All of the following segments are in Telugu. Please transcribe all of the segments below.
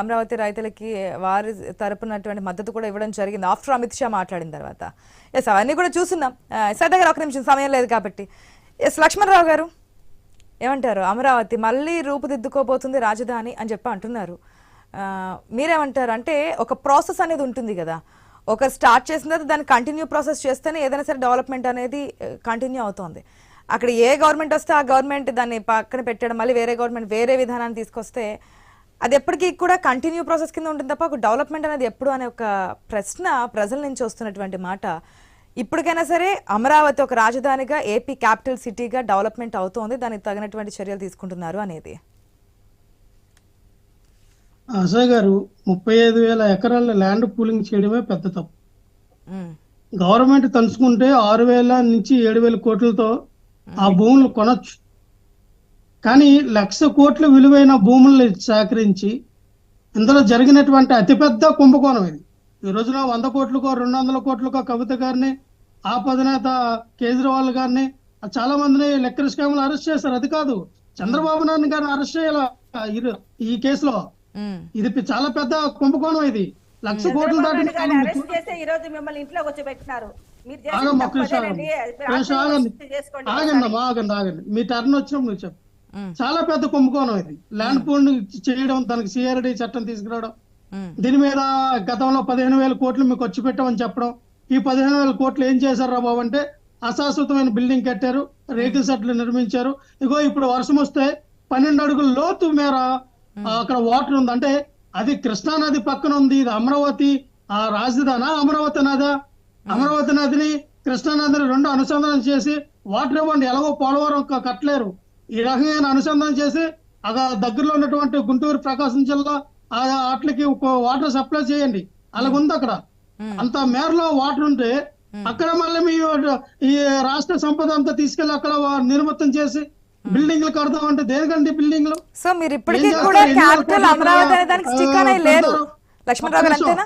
అమరావతి రైతులకి వారి తరపునటువంటి మద్దతు కూడా ఇవ్వడం జరిగింది. ఆఫ్టర్ అమిత్ షా మాట్లాడిన తర్వాత. ఎస్ అవన్నీ కూడా చూస్తున్నాం సార్ దగ్గర ఒక నిమిషం సమయం లేదు కాబట్టి. ఎస్ లక్ష్మణరావు గారు ఏమంటారు? అమరావతి మళ్ళీ రూపుదిద్దుకోబోతుంది రాజధాని అని చెప్పి అంటున్నారు. మీరేమంటారు? అంటే ఒక ప్రాసెస్ అనేది ఉంటుంది కదా. ఒక స్టార్ట్ చేసిన తర్వాత దాన్ని కంటిన్యూ ప్రాసెస్ చేస్తేనే ఏదైనా సరే డెవలప్మెంట్ అనేది కంటిన్యూ అవుతుంది. అక్కడ ఏ గవర్నమెంట్ వస్తే ఆ గవర్నమెంట్ దాన్ని పక్కన పెట్టడం మళ్ళీ వేరే గవర్నమెంట్ వేరే విధానాన్ని తీసుకొస్తే అది ఎప్పటికీ కూడా కంటిన్యూ ప్రాసెస్ కింద ఉంటుంది తప్ప ఒక డెవలప్మెంట్ అనేది ఎప్పుడు అనే ఒక ప్రశ్న ప్రజల నుంచి వస్తున్నటువంటి మాట. ఇప్పటికైనా సరే అమరావతి ఒక రాజధానిగా ఏపీ క్యాపిటల్ సిటీగా డెవలప్మెంట్ అవుతోంది. దానికి తగినటువంటి చర్యలు తీసుకుంటున్నారు అనేది. అజయ్ గారు ముప్పై ఐదు వేల ఎకరాల ల్యాండ్ పూలింగ్ చేయడమే పెద్ద తప్పు. గవర్నమెంట్ తలుచుకుంటే ఆరు వేల నుంచి ఏడు వేల కోట్లతో ఆ భూములు కొనొచ్చు. కానీ లక్ష కోట్ల విలువైన భూముల్ని సేకరించి ఇందులో జరిగినటువంటి అతిపెద్ద కుంభకోణం ఇది. ఈ రోజున వంద కోట్లకో రెండు వందల కోట్లకో కవిత గారిని ఆ పదినేత కేజ్రీవాల్ గారిని చాలా మందిని లెక్కర్ స్కామ్లు అరెస్ట్ చేశారు. అది కాదు చంద్రబాబు నాయుడు గారిని అరెస్ట్ చేయాల ఈ- కేసులో? ఇది చాలా పెద్ద కుంభకోణం ఇది. లక్ష కోట్లు దాటి ఈ రోజు మిమ్మల్ని ఆగండి ఆగండి ఆగండి. మీ టర్న్ వచ్చినప్పుడు నువ్వు చెప్పు. చాలా పెద్ద కుంభకోణం ఇది. ల్యాండ్ పూల్ చేయడం దానికి సిఆర్డి చట్టం తీసుకురావడం. దీని మీద గతంలో పదిహేను వేల కోట్లు మీకు ఖర్చు పెట్టామని చెప్పడం. ఈ పదిహేను వేల కోట్లు ఏం చేశారు బాబు అంటే అశాశ్వతమైన బిల్డింగ్ కట్టారు రేకుల సెట్లు నిర్మించారు. ఇగో ఇప్పుడు వర్షం వస్తే పన్నెండు అడుగుల లోతు మేర అక్కడ వాటర్ ఉంది. అంటే అది కృష్ణా నది పక్కన ఉంది. ఇది అమరావతి ఆ రాజధానా అమరావతి నదా. అమరావతి నదిని కృష్ణా నదిని రెండు అనుసంధానం చేసి వాటర్ ఇవ్వండి ఎలాగో పోలవరం కట్టలేరు. ఈ రకమైన అనుసంధానం చేసి దగ్గరలో ఉన్నటువంటి గుంటూరు ప్రకాశం జిల్లా ఆ వాటికి వాటర్ సప్లై చేయండి. అలాగుంది అక్కడ. అంత మేరలో వాటర్ ఉంటే అక్కడ మళ్ళీ మీ ఈ రాష్ట్ర సంపద అంతా తీసుకెళ్ళి అక్కడ నిర్మితం చేసి బిల్డింగ్లు కడతాం అంటే దేనికండి బిల్డింగ్లు? సో మీరు ఇప్పటికీ కూడా క్యాపిటల్ అమరావతి అనే దానికి ఆ, స్టిక్ అనేది లేదు? లక్ష్మణరావు గారు. అంతేనా?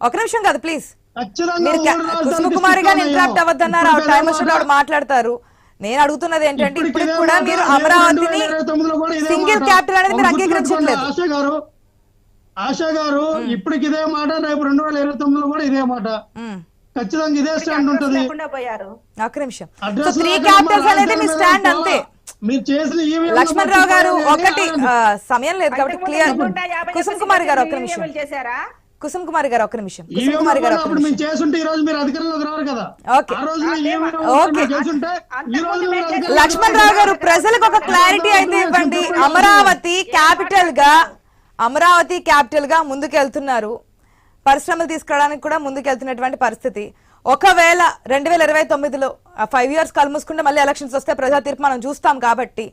ఒక నిమిషం కాదు ప్లీజ్. ఖచ్చితంగా మీరు మూడు రాజధానులకి కుసుమకుమారి గారిని stick ఇంటరాప్ట్ ఉన్నాయో. అవ్వద్దన్నారు. ఇప్పుడు టైం ఇదే వచ్చినప్పుడు ఆవిడ మాట. మాట్లాడతారు. నేను అడుగుతున్నది ఏంటంటే ఇదే కూడా. మీరు అమరావతిని 2029 కూడా ఇదే సింగిల్ మాట. క్యాపిటల్ అనేది మీరు అంగీకరించట్లేదు. ఆశ గారు ఆశ గారు ఇప్పటికి ఇదే మాట రేపు రెండు వేల ఇరవై తొమ్మిదిలో కూడా ఇదే మాట. ఖచ్చితంగా ఇదే స్టాండ్ ఉంటది. ఒక్క నిమిషం. త్రీ క్యాపిటల్స్ అనేది మీ స్టాండ్ అంతే. మీరు చేసిన లక్ష్మణ్ రావు గారు ఒకటి సమయం లేదు కాబట్టి క్లియర్ కుసుమ్ కుమార్ గారు ఒక్క మీరు నిమిషం. చేశారా? కుసుమ్ కుమార్ గారు ఒక్క నిమిషం. కుసుమ్ కుమార్ గారు అప్పుడు మేము చేసుంటే ఈ రోజు మీరు అధికారంలోకి రారు కదా? ఓకే. ఆ రోజు ఈవీఎం ఓకే. ఈ రోజు లక్ష్మణ్ రావు గారు ప్రజలకు ఒక క్లారిటీ అయితే ఇవ్వండి. అమరావతి క్యాపిటల్గా అమరావతి క్యాపిటల్గా ముందుకెళ్తున్నారు. పరిశ్రమలు తీసుకురావడానికి కూడా ముందుకెళ్తున్నటువంటి పరిస్థితి. ఒకవేళ రెండు వేల ఇరవై తొమ్మిదిలో ఫైవ్ ఇయర్స్ కలుమూసుకుంటే మళ్ళీ ఎలక్షన్స్ వస్తే ప్రజా తీర్పు మనం చూస్తాం కాబట్టి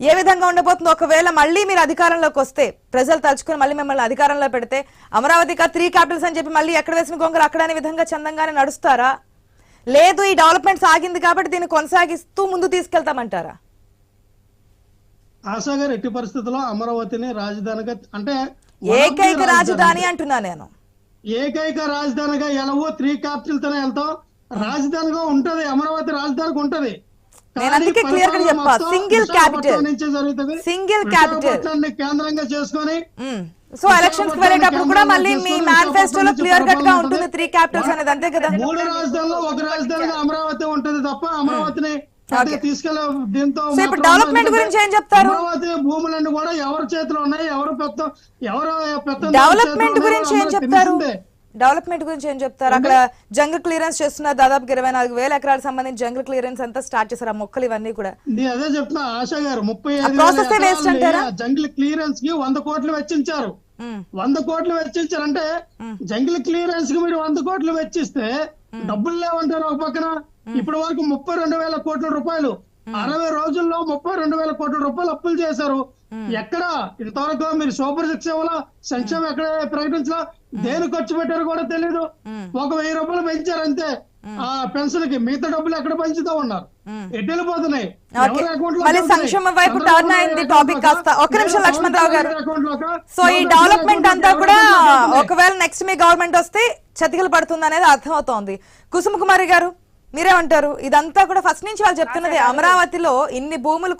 ఏ విధంగా ఉండబోతుందో ఒకవేళ మళ్ళీ మీరు అధికారంలోకి వస్తే ప్రజలు తలుచుకుని మళ్ళీ మిమ్మల్ని అధికారంలో పెడితే అమరావతిగా త్రీ క్యాపిటల్స్ అని చెప్పి మళ్ళీ ఎక్కడ వేసిన గొంగలు అక్కడ అనే విధంగా చందంగానే నడుస్తారా? లేదు ఈ డెవలప్మెంట్ సాగింది కాబట్టి దీన్ని కొనసాగిస్తూ ముందు తీసుకెళ్తామంటారా? ఆశా గారు ఎట్టి పరిస్థితుల్లో అమరావతిని రాజధానిగా అంటే ఏకైక రాజధాని అంటున్నా నేను. ఏకైక రాజధానిగా ఎలవో త్రీ క్యాపిటల్ తోనే వెళ్తాం. రాజధానిగా ఉంటది అమరావతి రాజధానికి ఉంటది. నేను అందుకే clear గా చెప్పా. జరుగుతుంది. Single capital. విశాఖపట్నాన్ని కేంద్రంగా చేసుకొని సో ఎలక్షన్స్ వెళ్ళేటప్పుడు కూడా మళ్ళీ మీ మేనిఫెస్టోలో క్లియర్ కట్గా ఉంటుంది త్రీ క్యాపిటల్స్ అనేది అంతే కదా. మూడు రాజధానులు ఒక రాజధానిగా అమరావతి ఉంటది తప్ప అమరావతిని తీసుకెళ్ళే దీంతో డెవలప్మెంట్ గురించి ఏం చెప్తారు? అమరావతి భూములన్నీ కూడా ఎవరి చేతిలో ఉన్నాయి? ఎవరు పెద్ద ఎవరు పెద్ద డెవలప్మెంట్ గురించి ఏం చెప్తారు. డెవలప్మెంట్ గురించి ఏం చెప్తారు? అక్కడ జంగల్ క్లియరెన్స్ చేస్తున్నారు దాదాపు ఇరవై నాలుగు వేల ఎకరాలకు సంబంధించి జంగల్ క్లియరెన్స్ అంతా స్టార్ట్ చేశారు. ఆ మొక్కలు ఇవన్నీ కూడా. నేను అదే చెప్తున్నా ఆశా గారు ముప్పై? జంగిల్ క్లియరెన్స్కి వంద కోట్లు వెచ్చించారు. వంద కోట్లు వెచ్చించారంటే జంగిల్ క్లియరెన్స్కి మీరు వంద కోట్లు వెచ్చిస్తే డబ్బులు లేవంటారు ఒక పక్కన. ఇప్పటి వరకు ముప్పై రెండు వేల కోట్ల రూపాయలు. అరవై రోజుల్లో ముప్పై రెండు వేల కోట్ల రూపాయలు అప్పులు చేశారు. ఎక్కడ? ఇంతవరకు మీరు సూపర్ సిక్స్ ఇవ్వాలా సంక్షేమం ఎక్కడ ప్రకటించలా? దేని ఖర్చు పెట్టారో కూడా తెలియదు ఒక వెయ్యి రూపాయలు పెంచారు అంతే ఆ పెన్షన్కి మిగతా డబ్బులు ఎక్కడ పెంచుతూ ఉన్నారు? ఎటు వెళ్ళిపోతున్నాయి ఓకే. ఎవరి account లోకి మళ్ళీ? సంక్షేమం వైపు turn అయింది account కాస్త. ఒక్క నిమిషం లేదా లక్ష్మణ్ రావు గారు. సో ఈ డెవలప్మెంట్ అంతా? కూడా ఒకవేళ నెక్స్ట్ మీ గవర్నమెంట్ వస్తే చతికిలు పడుతుంది అనేది అర్థమవుతోంది. కుసుమ కుమారి గారు మీరేమంటారు? ఇదంతా కూడా ఫస్ట్ నుంచి వాళ్ళు చెప్తున్నది అమరావతిలో ఇన్ని భూములు